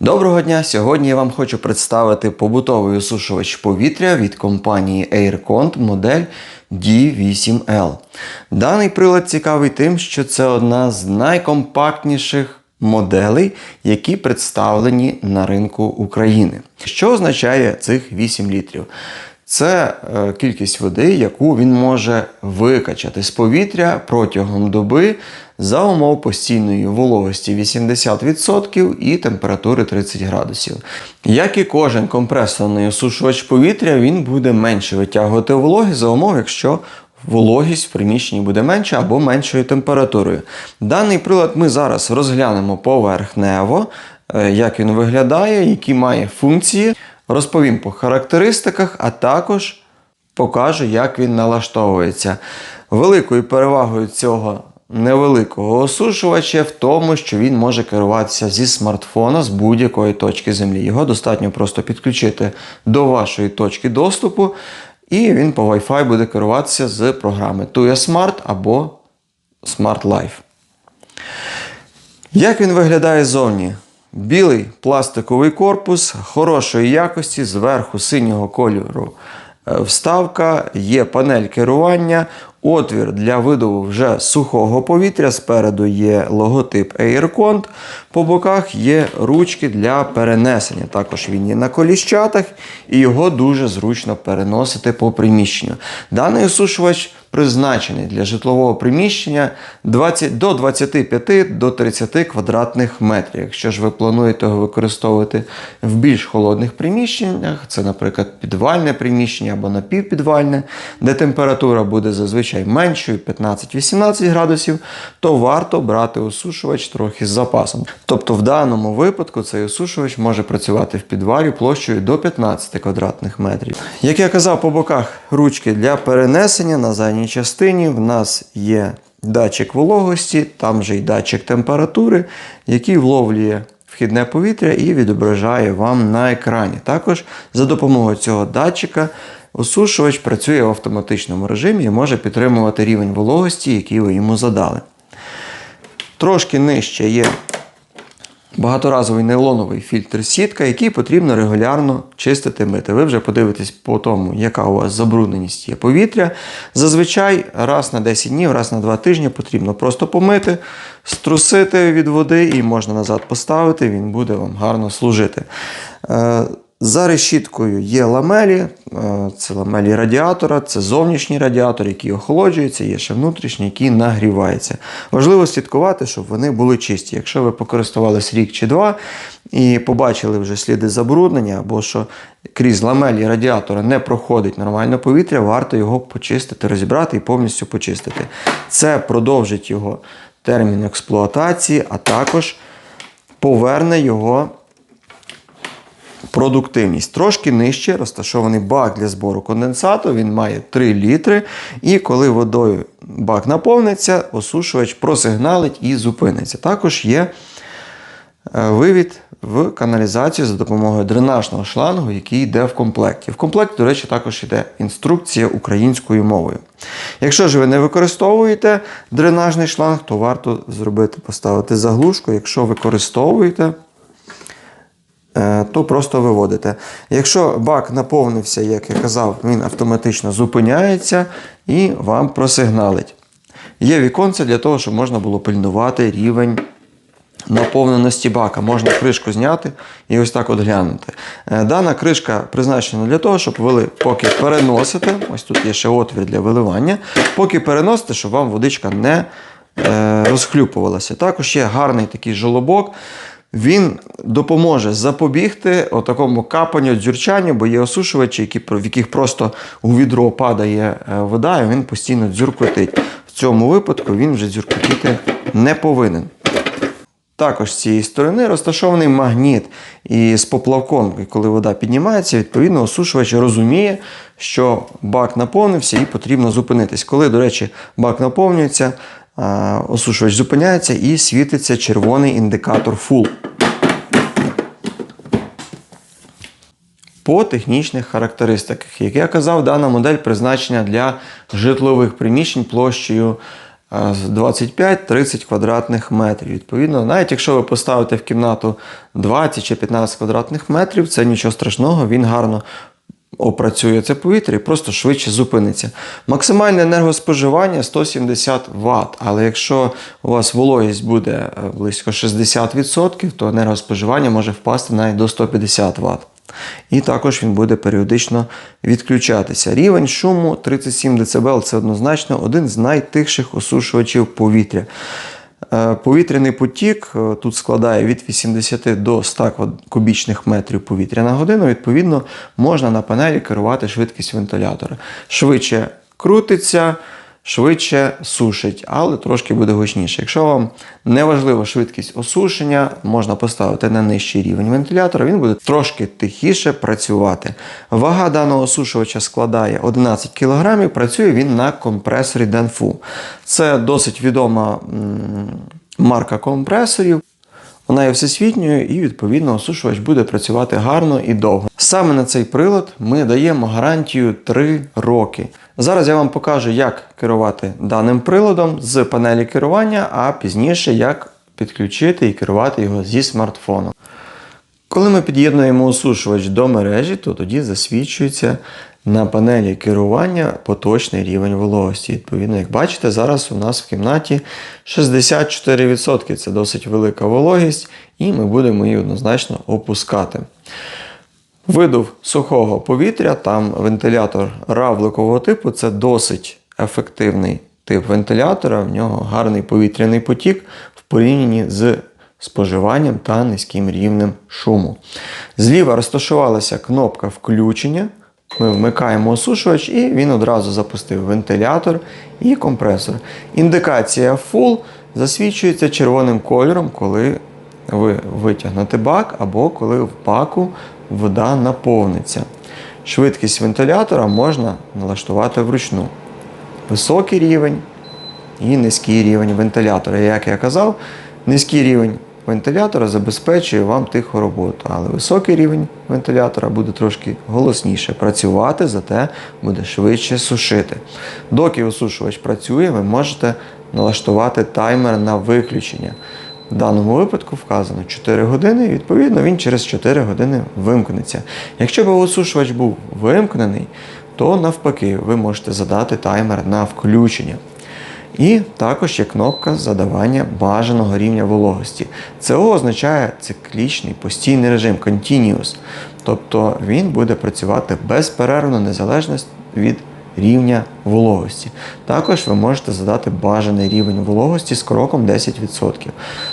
Доброго дня! Сьогодні я вам хочу представити побутовий осушувач повітря від компанії AirCont модель D8L. Даний прилад цікавий тим, що це одна з найкомпактніших моделей, які представлені на ринку України. Що означає цих 8 літрів? Це е, кількість води, яку він може викачати з повітря протягом доби за умов постійної вологості 80% і температури 30 градусів. Як і кожен компресорний осушувач повітря, він буде менше витягувати вологи за умов, якщо вологість в приміщенні буде менша або меншою температурою. Даний прилад ми зараз розглянемо поверхнево, е, як він виглядає, які має функції. Розповім по характеристиках, а також покажу, як він налаштовується. Великою перевагою цього невеликого осушувача в тому, що він може керуватися зі смартфона з будь-якої точки землі. Його достатньо просто підключити до вашої точки доступу, і він по Wi-Fi буде керуватися з програми Tuya Smart або Smart Life. Як він виглядає ззовні? Білий пластиковий корпус хорошої якості, зверху синього кольору е, вставка, є панель керування, отвір для видову вже сухого повітря. Спереду є логотип AirCont, по боках є ручки для перенесення. Також він є на коліщатах і його дуже зручно переносити по приміщенню. Даний осушувач призначений для житлового приміщення 20, до 25 до 30 квадратних метрів. Якщо ж ви плануєте його використовувати в більш холодних приміщеннях, це, наприклад, підвальне приміщення або напівпідвальне, де температура буде зазвичай меншою 15-18 градусів, то варто брати осушувач трохи з запасом. Тобто в даному випадку цей осушувач може працювати в підвалі площею до 15 квадратних метрів. Як я казав, по боках ручки для перенесення на задній частині в нас є датчик вологості, там же й датчик температури, який вловлює вхідне повітря і відображає вам на екрані. Також за допомогою цього датчика осушувач працює в автоматичному режимі і може підтримувати рівень вологості, який ви йому задали. Трошки нижче є багаторазовий нейлоновий фільтр сітка, який потрібно регулярно чистити мити. Ви вже подивитесь по тому, яка у вас забрудненість є повітря. Зазвичай раз на 10 днів, раз на 2 тижні потрібно просто помити, струсити від води і можна назад поставити, він буде вам гарно служити. За решіткою є ламелі, е, це ламелі радіатора, це зовнішній радіатор, який охолоджується, є ще внутрішній, який нагрівається. Важливо слідкувати, щоб вони були чисті. Якщо ви покористувались рік чи два і побачили вже сліди забруднення, або що крізь ламелі радіатора не проходить нормально повітря, варто його почистити, розібрати і повністю почистити. Це продовжить його термін експлуатації, а також поверне його продуктивність. Трошки нижче розташований бак для збору конденсату, він має 3 літри. І коли водою бак наповниться, осушувач просигналить і зупиниться. Також є е, вивід в каналізацію за допомогою дренажного шлангу, який йде в комплекті. В комплекті, до речі, також йде інструкція українською мовою. Якщо ж ви не використовуєте дренажний шланг, то варто зробити, поставити заглушку. Якщо використовуєте, то просто виводите. Якщо бак наповнився, як я казав, він автоматично зупиняється і вам просигналить. Є віконце для того, щоб можна було пильнувати рівень наповненості бака. Можна кришку зняти і ось так от глянути. Е, дана кришка призначена для того, щоб ви поки переносите, ось тут є ще отвір для виливання, поки переносите, щоб вам водичка не е, розхлюпувалася. Також є гарний такий жолобок. Він допоможе запобігти такому капанню, дзюрчанню, бо є осушувачі, які, в яких просто у відро падає е, вода, і він постійно дзюркотить. В цьому випадку він вже дзюркотіти не повинен. Також з цієї сторони розташований магніт і з поплавком, коли вода піднімається, відповідно, осушувач розуміє, що бак наповнився і потрібно зупинитись. Коли, до речі, бак наповнюється, осушувач зупиняється і світиться червоний індикатор Full. По технічних характеристиках, як я казав, дана модель призначена для житлових приміщень площею е, 25-30 квадратних метрів. Відповідно, навіть якщо ви поставите в кімнату 20 чи 15 квадратних метрів, це нічого страшного, він гарно опрацює це повітря і просто швидше зупиниться. Максимальне енергоспоживання 170 Вт, але якщо у вас вологість буде е, близько 60%, то енергоспоживання може впасти навіть до 150 Вт. І також він буде періодично відключатися. Рівень шуму 37 дБ це однозначно один з найтихших осушувачів повітря. Е, Повітряний потік е, тут складає від 80 до 100 кубічних метрів повітря на годину. Відповідно, можна на панелі керувати швидкість вентилятора. Швидше крутиться, швидше сушить, але трошки буде гучніше. Якщо вам не важлива швидкість осушення, можна поставити на нижчий рівень вентилятора, він буде трошки тихіше працювати. Вага даного осушувача складає 11 кг, працює він на компресорі Danfu. Це досить відома марка компресорів. Вона є всесвітньою і, відповідно, осушувач буде працювати гарно і довго. Саме на цей прилад ми даємо гарантію 3 роки. Зараз я вам покажу, як керувати даним приладом з панелі керування, а пізніше як підключити і керувати його зі смартфону. Коли ми під'єднуємо осушувач до мережі, то тоді засвідчується на панелі керування поточний рівень вологості. Відповідно, як бачите, зараз у нас в кімнаті 64%. Це досить велика вологість, і ми будемо її однозначно опускати. Видув сухого повітря, там вентилятор равликового типу це досить ефективний тип вентилятора. В нього гарний повітряний потік в порівнянні з споживанням та низьким рівнем шуму. Зліва розташувалася кнопка включення. Ми вмикаємо осушувач, і він одразу запустив вентилятор і компресор. Індикація Full засвідчується червоним кольором, коли ви витягнете бак або коли в баку вода наповниться. Швидкість вентилятора можна налаштувати вручну. Високий рівень і низький рівень вентилятора. Як я казав, низький рівень вентилятора забезпечує вам тиху роботу, але високий рівень вентилятора буде трошки голосніше працювати, зате буде швидше сушити. Доки осушувач працює, ви можете налаштувати таймер на виключення. В даному випадку вказано 4 години, і відповідно він через 4 години вимкнеться. Якщо б осушувач був вимкнений, то навпаки ви можете задати таймер на включення. І також є кнопка задавання бажаного рівня вологості. Це означає циклічний постійний режим Continuous. Тобто він буде працювати безперервно незалежно від рівня вологості. Також ви можете задати бажаний рівень вологості з кроком 10%.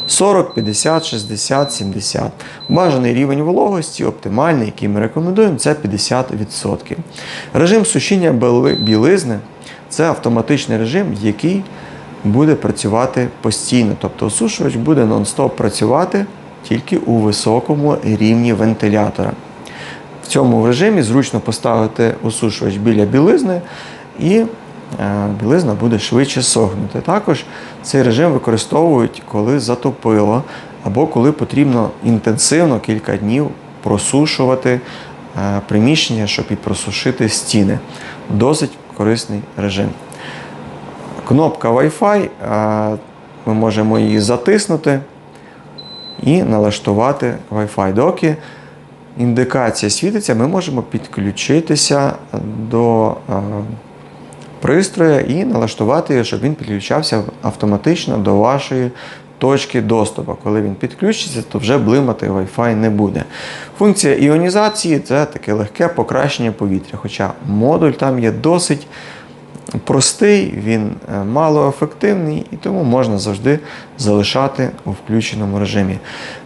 40, 50, 60, 70. Бажаний рівень вологості, оптимальний, який ми рекомендуємо, це 50%. Режим сушіння білизни це автоматичний режим, який буде працювати постійно. Тобто осушувач буде нон-стоп працювати тільки у високому рівні вентилятора. В цьому режимі зручно поставити осушувач біля білизни і е, білизна буде швидше сохнути. Також цей режим використовують, коли затопило, або коли потрібно інтенсивно кілька днів просушувати е, приміщення, щоб і просушити стіни. Досить корисний режим. Кнопка Wi-Fi, ми можемо її затиснути і налаштувати Wi-Fi. Доки індикація світиться, ми можемо підключитися до пристрою і налаштувати, щоб він підключався автоматично до вашої точки доступу. Коли він підключиться, то вже блимати Wi-Fi не буде. Функція іонізації це таке легке покращення повітря. Хоча модуль там є досить простий, він е, малоефективний і тому можна завжди залишати у включеному режимі.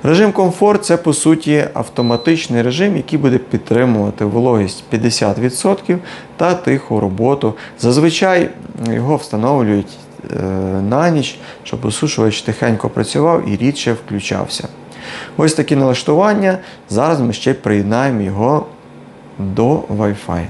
Режим комфорт це по суті автоматичний режим, який буде підтримувати вологість 50% та тиху роботу. Зазвичай його встановлюють на ніч, щоб осушувач тихенько працював і рідше включався. Ось такі налаштування. Зараз ми ще приєднаємо його до Wi-Fi.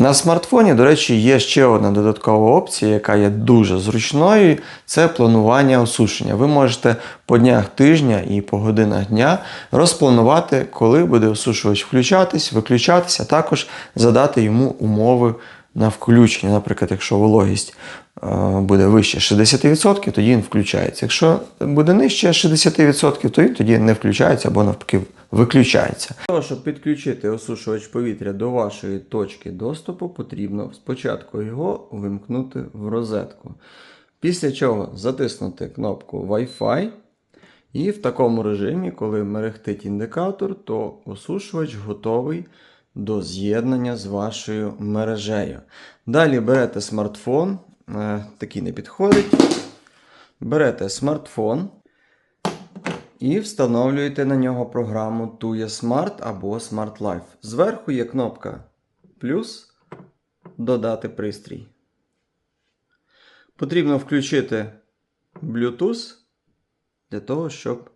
На смартфоні, до речі, є ще одна додаткова опція, яка є дуже зручною. Це планування осушення. Ви можете по днях тижня і по годинах дня розпланувати, коли буде осушувач включатись, виключатися, а також задати йому умови на включення. Наприклад, якщо вологість е, буде вище 60%, тоді він включається. Якщо буде нижче 60%, то він тоді не включається або навпаки виключається. Для того, щоб підключити осушувач повітря до вашої точки доступу, потрібно спочатку його вимкнути в розетку. Після чого затиснути кнопку Wi-Fi. І в такому режимі, коли мерехтить індикатор, то осушувач готовий до з'єднання з вашою мережею. Далі берете смартфон, е, такий не підходить. Берете смартфон і встановлюєте на нього програму Tuya Smart або Smart Life. Зверху є кнопка плюс додати пристрій. Потрібно включити Bluetooth для того, щоб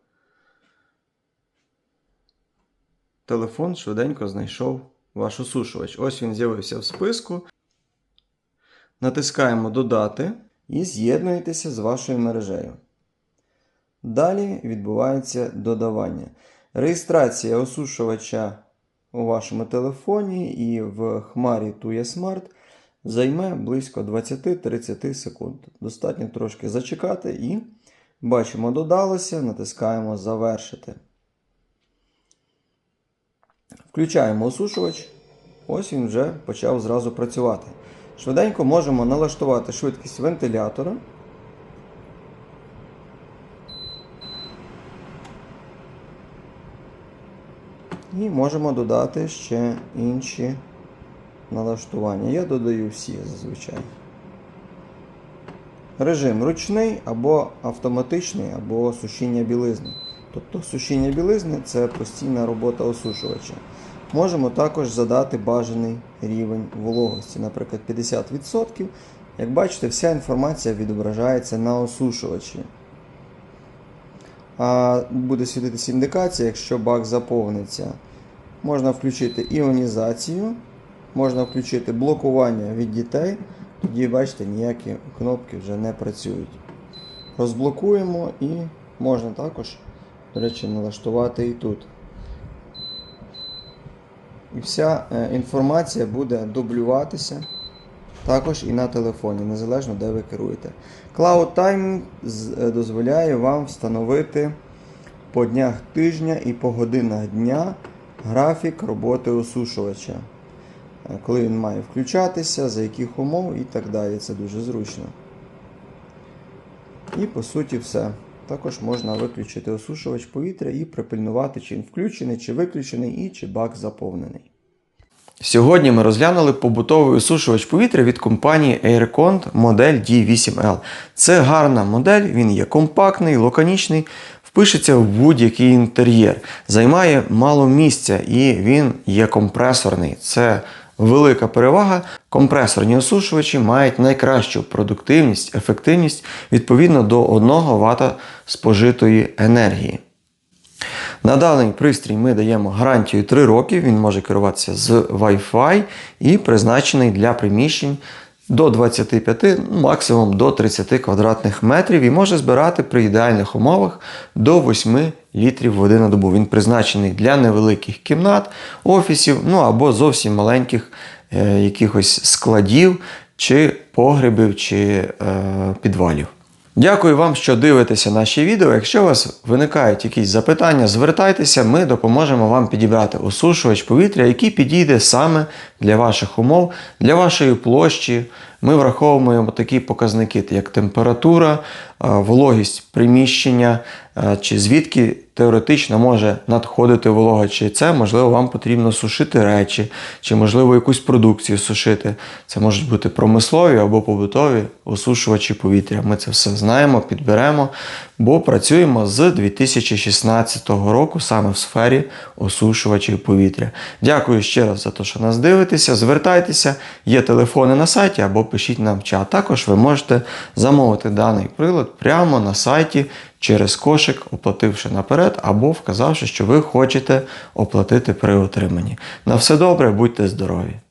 телефон швиденько знайшов ваш осушувач. Ось він з'явився в списку. Натискаємо Додати і з'єднуєтеся з вашою мережею. Далі відбувається додавання. Реєстрація осушувача у вашому телефоні і в хмарі Tuya Smart займе близько 20-30 секунд. Достатньо трошки зачекати і бачимо, додалося, натискаємо Завершити. Включаємо осушувач. Ось він вже почав зразу працювати. Швиденько можемо налаштувати швидкість вентилятора. І можемо додати ще інші налаштування. Я додаю всі зазвичай. Режим ручний або автоматичний, або сушіння білизни. Тобто сушіння білизни це постійна робота осушувача. Можемо також задати бажаний рівень вологості, наприклад, 50%. Як бачите, вся інформація відображається на осушувачі. Буде світитися індикація, якщо бак заповниться. Можна включити іонізацію, можна включити блокування від дітей. Тоді, бачите, ніякі кнопки вже не працюють. Розблокуємо і можна також, до речі, налаштувати і тут. І вся е, інформація буде дублюватися також і на телефоні, незалежно де ви керуєте. Cloud з- е, дозволяє вам встановити по днях тижня і по годинах дня графік роботи осушувача. Е, Коли він має включатися, за яких умов і так далі. Це дуже зручно. І по суті все. Також можна виключити осушувач повітря і припильнувати, чи він включений, чи виключений, і чи бак заповнений. Сьогодні ми розглянули побутовий осушувач повітря від компанії Aircond модель D8L. Це гарна модель, він є компактний, лаконічний, впишеться в будь-який інтер'єр, займає мало місця і він є компресорний. Це велика перевага. Компресорні осушувачі мають найкращу продуктивність, ефективність відповідно до 1 Вт спожитої енергії. На даний пристрій ми даємо гарантію 3 роки, він може керуватися з Wi-Fi і призначений для приміщень до 25, ну, максимум до 30 квадратних метрів і може збирати при ідеальних умовах до 8 літрів води на добу. Він призначений для невеликих кімнат, офісів, ну або зовсім маленьких е, якихось складів, чи погребів, чи е, підвалів. Дякую вам, що дивитеся наші відео. Якщо у вас виникають якісь запитання, звертайтеся, ми допоможемо вам підібрати осушувач повітря, який підійде саме для ваших умов, для вашої площі. Ми враховуємо такі показники, як температура, вологість приміщення, чи звідки теоретично може надходити волога, чи це можливо вам потрібно сушити речі, чи можливо якусь продукцію сушити. Це можуть бути промислові або побутові осушувачі повітря. Ми це все знаємо, підберемо, бо працюємо з 2016 року саме в сфері осушувачів повітря. Дякую ще раз за те, що нас дивитеся. Звертайтеся, є телефони на сайті або пишіть нам в чат. Також ви можете замовити даний прилад прямо на сайті через кошик, оплативши наперед, або вказавши, що ви хочете оплатити при отриманні. На все добре, будьте здорові!